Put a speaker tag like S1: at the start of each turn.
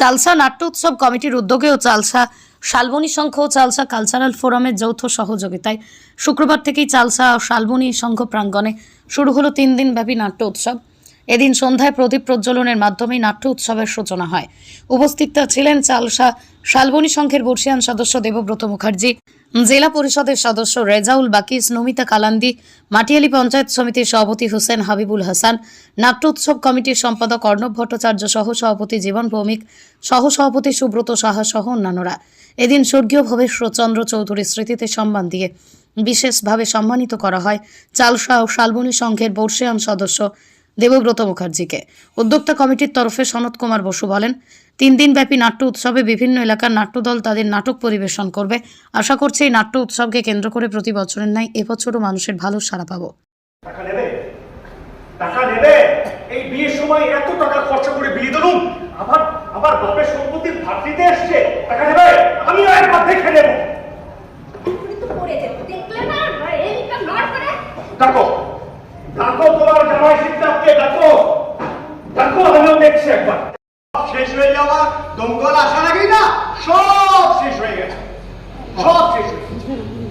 S1: চালসা নাট্য উৎসব কমিটির উদ্যোগেও চালসা শালবনী সংঘ ও চালসা কালচারাল ফোরামের যৌথ সহযোগিতায় শুক্রবার থেকেই চালসা ও শালবনী সংঘ প্রাঙ্গণে শুরু হলো তিন দিন ব্যাপী নাট্য উৎসব। এদিন সন্ধ্যায় প্রদীপ প্রজ্বলনের মাধ্যমে নাট্য উৎসবের সূচনা হয়। উপস্থিত ছিলেন চালসা শালবনী সংঘের বর্ষিয়ান সদস্য দেবব্রত মুখার্জি জেলা পরিষদের সদস্য রেজাউল বাকিস নমিতা কালান্দি, মাটিয়ালি পঞ্চায়েত সমিতির সভাপতি হোসেন হাবিবুল হাসান, নাট্যোৎসব কমিটির সম্পাদক অর্ণব ভট্টাচার্য সহ সভাপতি জীবন ভৌমিক সহ সভাপতি সুব্রত সাহা সহ অন্যান্যরা। এদিন স্বর্গীয় ভবেশ্বরচন্দ্র চৌধুরীর স্মৃতিতে সম্মান দিয়ে বিশেষভাবে সম্মানিত করা হয় চালসা ও শালবনী সংঘের বর্ষিয়ান সদস্য দেবব্রত মুখার্জিকে। উদ্যোক্তা কমিটির তরফে সনৎ কুমার বসু বলেন তিন দিন ব্যাপী নাট্য উৎসবে বিভিন্ন এলাকার নাট্যদল তাদের নাটক পরিবেশন করবে। আশা করছি এই নাট্য উৎসবকে কেন্দ্র করে প্রতি বছরের ন্যায় এবছরও মানুষের ভালো সাড়া পাবো।
S2: টাকা নেবে? টাকা নেবে? এই বিয়ের সময় এত টাকা খরচা করে বিয়ে দিলুম। আবার আবার বাপের সম্পত্তির ভাগ দিতে এসছে। টাকা নেবে? আমিও একবার দেখে নেব। একবার। শেষ হয়ে যাওয়া, দমকল আসার আগেই না? সব
S3: শেষ হয়ে গেছে। সব শেষ হয়ে গেছে।